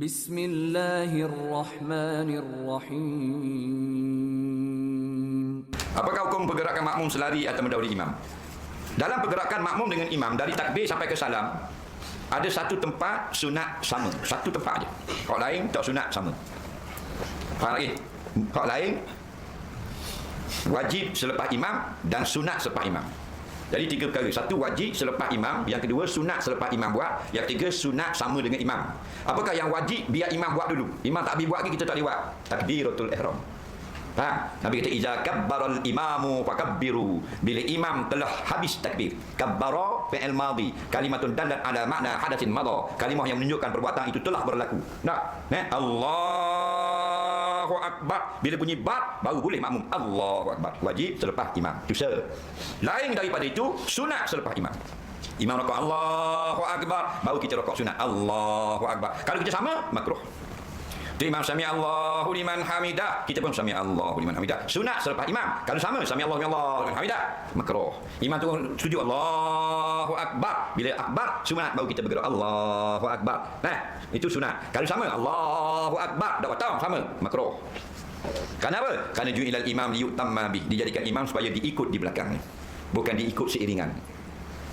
Bismillahirrahmanirrahim. Apakah hukum pergerakan makmum selari atau mendahului imam? Dalam pergerakan makmum dengan imam dari takbir sampai ke salam ada satu tempat sunat sama. Satu tempat aja. Kalau lain tak sunat sama. Faham lagi? Kalau lain wajib selepas imam dan sunat selepas imam. Jadi tiga perkara. Satu wajib selepas imam, yang kedua sunat selepas imam buat, yang ketiga sunat sama dengan imam. Apakah yang wajib biar imam buat dulu? Imam tak buat lagi kita tak buat. Takbiratul ihram. Ha? Nabi kata iza kabbaral imamu fakabbiru. Bila imam telah habis takbir. Kabbara fi'il madhi. Kalimatun dalat ala makna hadatsin madha. Kalimah yang menunjukkan perbuatan itu telah berlaku. Nah, nah Allahu akbar. Bila bunyi bat baru boleh makmum. Allahu akbar. Wajib selepas imam. Itu se. Lain daripada itu sunat selepas imam. Imam rokok Allahu akbar baru kita rokok sunat Allahu akbar. Kalau kita sama makruh. Imam sami Allahu liman hamidah. Kita pun sami Allahu liman hamidah. Sunat selepas imam. Kalau sama sami Allahu liman hamidah. Makruh. Imam tu setuju Allahu akbar. Bila akbar sunat baru kita bergerak Allahu akbar. Nah, itu sunat. Kalau sama Allahu akbar dak watang sama makruh. Kenapa? Kerana ju'ilal imam liyutamma bi. Dijadikan imam supaya diikut di belakang ni. Bukan diikut seiringan.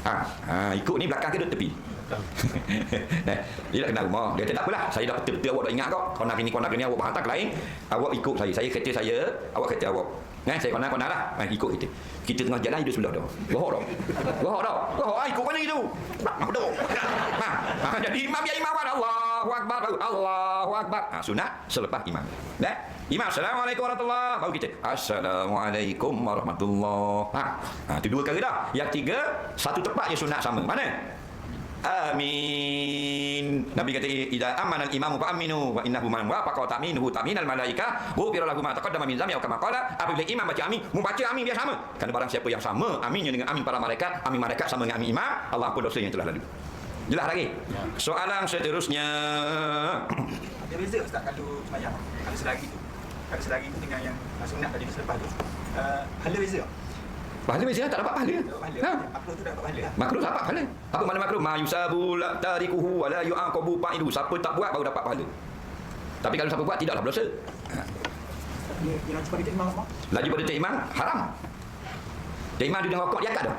Ha, ha ikut ni belakang ke tepi. nah, dia dah kenal rumah. Dia kata tak apalah. Saya dah betul-betul awak dah ingat kau. Kau nak ini, kau nak ini, awak hantar ke lain. Awak ikut saya. Saya kereta saya, awak kereta awak. Nah, saya kau nak, kau nak lah. Nah, ikut kita. Kita tengah jalan hidup sebelah dah. Gohok dah. Gohok dah. Gohok. Ah, ikut mana gitu? Nak dah. Ha, jadi imam ya imam Allahu Akbar. Allahu Akbar. Ha, sunat selepas imam. Nah, imam. Assalamualaikum warahmatullahi Baru kita. Assalamualaikum warahmatullahi Ha, ha, itu dua kali dah. Yang tiga, satu tempat je sunat sama. Mana? Amin. Nabi kata idza amana al-imamu fa aminu wa innahu man wa faqa ta'minuhu ta'minal malaika ghufira lahu ma taqaddama min aw kama qala. Apabila imam baca amin membaca amin dia sama. Kerana barang siapa yang sama aminnya dengan amin para malaikat amin malaikat sama dengan amin imam Allah ampun dosa yang telah lalu. Jelas lagi? Soalan seterusnya. Ada beza Ustaz kalau semayang Kalau selagi tu? Kalau selagi tu dengan yang sunat tadi selepas tu. Uh, Hala beza? Pahala beza tak dapat pahala ha Makro tu dapat pahala makruh dapat pahala apa makna makruh ma yusabu la tarikuhu wa la yu'aqabu fa'ilu siapa tak buat baru dapat pahala tapi kalau siapa buat tidaklah berdosa imam apa? Lagi pada Tok Imam haram. Tok Imam dia rokok dia akad dah.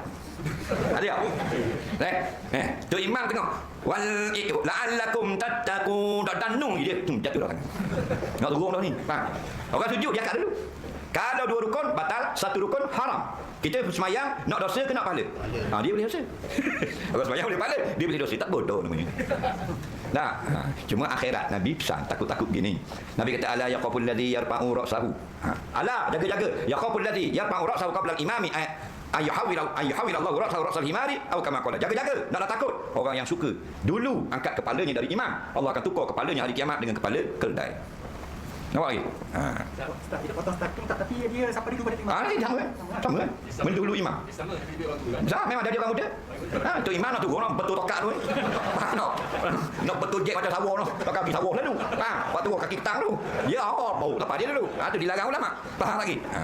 Ada tak? Eh, eh, Tok Imam tengok. Wal la'allakum tattaqun dah danung dia. Hmm, jatuh dah tangan. Nak turun dah ni. Ha. Orang sujud dia akad dulu. Kalau dua rukun batal, satu rukun haram. Kita semayang nak dosa ke nak pahala? Ha, dia boleh dosa. Orang semayang boleh pahala, dia boleh dosa. Tak bodoh namanya. Nah, ha, cuma akhirat Nabi pesan takut-takut gini. Nabi kata ala yaqaful ladzi yarfa'u ra'sahu. Ha, ala jaga-jaga yaqaful ladzi yarfa'u ra'sahu qabla al-imami ay ayuhawil ayuhawil Allah ra'sahu ra'sal himari atau kama qala. Jaga-jaga, naklah takut. Orang yang suka dulu angkat kepalanya dari imam, Allah akan tukar kepalanya hari kiamat dengan kepala keldai. Nampak lagi? Ha. Ustaz tidak potong starting tak Tapi dia sampai dulu pada imam Ah, ni sama eh? Sama eh? Mendahulu imam. Sama dia. Sama memang dia dia orang muda. Ha, tu imam nak tu orang betul tokat tu. Ha, nak. Nak betul jet macam sawah tu. Tak kaki sawah lalu. Ha, waktu tu kaki ketang tu. Ya, oh, bau lepas dia dulu. Ha, tu dilarang ulama. Faham lagi? Ha.